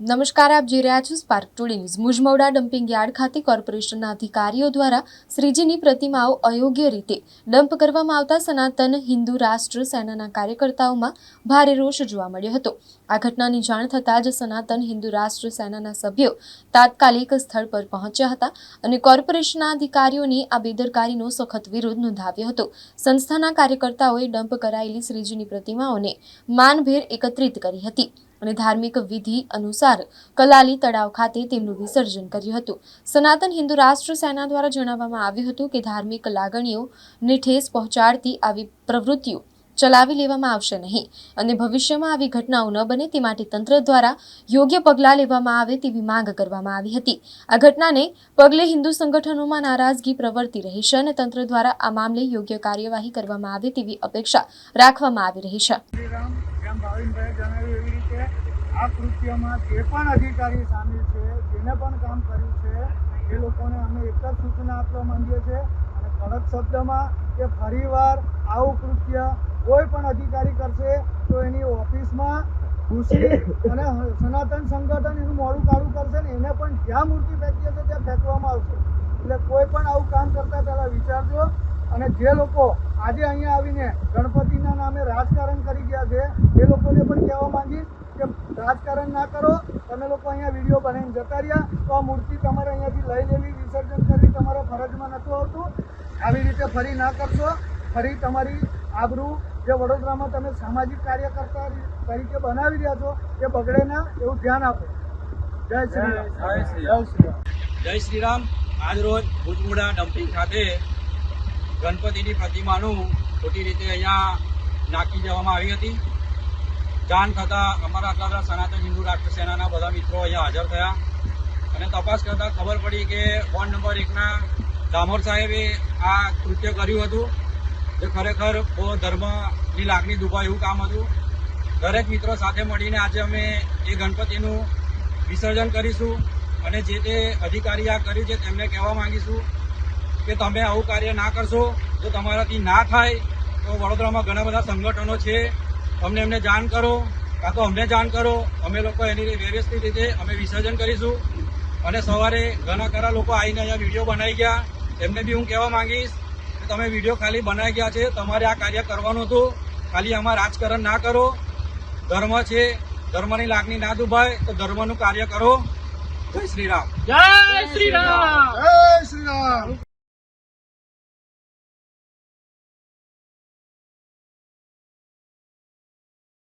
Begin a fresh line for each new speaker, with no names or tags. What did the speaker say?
નમસ્કાર, આપ જોઈ રહ્યા છો Spark today news Mujmahuda dumping yard ખાતે કોર્પોરેશનના અધિકારીઓ દ્વારા શ્રીજીની પ્રતિમાઓ અયોગ્ય રીતે ડમ્પ કરવામાં આવતા સનાતન હિન્દુ રાષ્ટ્ર સેનાના કાર્યકર્તાઓમાં ભારે રોષ જોવા મળ્યો હતો. આ ઘટનાની જાણ થતાં જ સનાતન હિન્દુ રાષ્ટ્ર સેનાના સભ્યો તાત્કાલિક સ્થળ પર પહોંચ્યા હતા અને કોર્પોરેશનના અધિકારીઓની આ બેદરકારીનો સખત વિરોધ નોંધાવ્યો હતો. સંસ્થાના કાર્યકર્તાઓએ ડમ્પ કરાયેલી શ્રીજીની પ્રતિમાઓને માનભેર એકત્રિત કરી હતી. અને ધાર્મિક વિધિ અનુસાર કલાલી તળાવ ખાતે તેમનું વિસર્જન કર્યું હતું. સનાતન હિન્દુ રાષ્ટ્ર સેના દ્વારા જણાવવામાં આવ્યું હતું કે ધાર્મિક લાગણીઓને ઠેસ પહોંચાડતી આવી પ્રવૃત્તિઓ ચલાવી લેવામાં આવશે નહીં અને ભવિષ્યમાં આવી ઘટનાઓ ન બને તે માટે તંત્ર દ્વારા યોગ્ય પગલાં લેવામાં આવે તેવી માંગ કરવામાં આવી હતી. આ ઘટનાને પગલે હિન્દુ સંગઠનોમાં નારાજગી પ્રવર્તી રહી છે અને તંત્ર દ્વારા આ મામલે યોગ્ય કાર્યવાહી કરવામાં આવે તેવી અપેક્ષા રાખવામાં આવી રહી છે.
આ કૃત્યમાં જે પણ અધિકારી સામેલ છે, જેને પણ કામ કર્યું છે, એ લોકોને અમે એક જ સૂચના આપવા માંગીએ છીએ. અને કડક શબ્દમાં કે ફરીવાર આવું કૃત્ય કોઈ પણ અધિકારી કરશે, તો એની ઓફિસમાં ઘૂસી અને સનાતન સંગઠન એનું મોડું કાળું કરશે ને એને પણ જ્યાં મૂર્તિ ફેંકી હશે ત્યાં ફેંકવામાં આવશે. એટલે કોઈ પણ આવું કામ કરતા પહેલા વિચારજો. અને જે લોકો આજે અહીંયા આવીને ગણપતિના નામે રાજકારણ કરી ગયા છે, એ લોકોને પણ કહેવા માંગીશ કે રાજકારણ ના કરો તમે લોકો અહીંયા વીડિયો બનાવીને જતા રહ્યા તો આ મૂર્તિ તમારે અહીંયાથી લઈ લેવી વિસર્જન કરવી તમારા ફરજમાં નહોતું આવતું. આવી રીતે ફરી ના કરશો. ફરી તમારી આબરૂ જે વડોદરામાં તમે સામાજિક કાર્યકર્તા તરીકે બનાવી રહ્યા છો એ બગડે ના એવું ધ્યાન આપો. જય શ્રી રામ.
જય શ્રી
રામ.
જય શ્રી રામ. આજ રોજ ભુજમુડા ડમ્પિંગ ખાતે ગણપતિની પ્રતિમાનું ખોટી રીતે અહીંયા નાખી દેવામાં આવી હતી. જાણ થતાં અમારા આટલા સનાતન હિન્દુ રાષ્ટ્ર સેનાના બધા મિત્રો અહીંયા હાજર થયા. અને તપાસ કરતાં ખબર પડી કે વોર્ડ નંબર એકના દામોર સાહેબે આ કૃત્ય કર્યું હતું. જે ખરેખર બહુ ધર્મની લાગણી દુભાય એવું કામ હતું. દરેક મિત્રો સાથે મળીને આજે અમે એ ગણપતિનું વિસર્જન કરીશું અને જે તે અધિકારી આ કર્યું છે તેમને કહેવા માંગીશું કે તમે આવું કાર્ય ના કરશો. જો તમારાથી ના થાય તો વડોદરામાં ઘણા બધા સંગઠનો છે. તમને એમને જાણ કરો કાં તો અમને જાણ કરો અમે લોકો એની વ્યવસ્થિત રીતે અમે વિસર્જન કરીશું. અને સવારે ઘણા ખરા લોકો આવીને અહીંયા વીડિયો બનાવી ગયા. એમને બી હું કહેવા માંગીશ કે તમે વીડિયો ખાલી બનાવી ગયા છે તમારે આ કાર્ય કરવાનું હતું. ખાલી આમાં રાજકારણ ના કરો. ધર્મ છે ધર્મની લાગણી ના દુભાય તો ધર્મનું કાર્ય કરો. જય શ્રી રામ.
જય શ્રી રામ.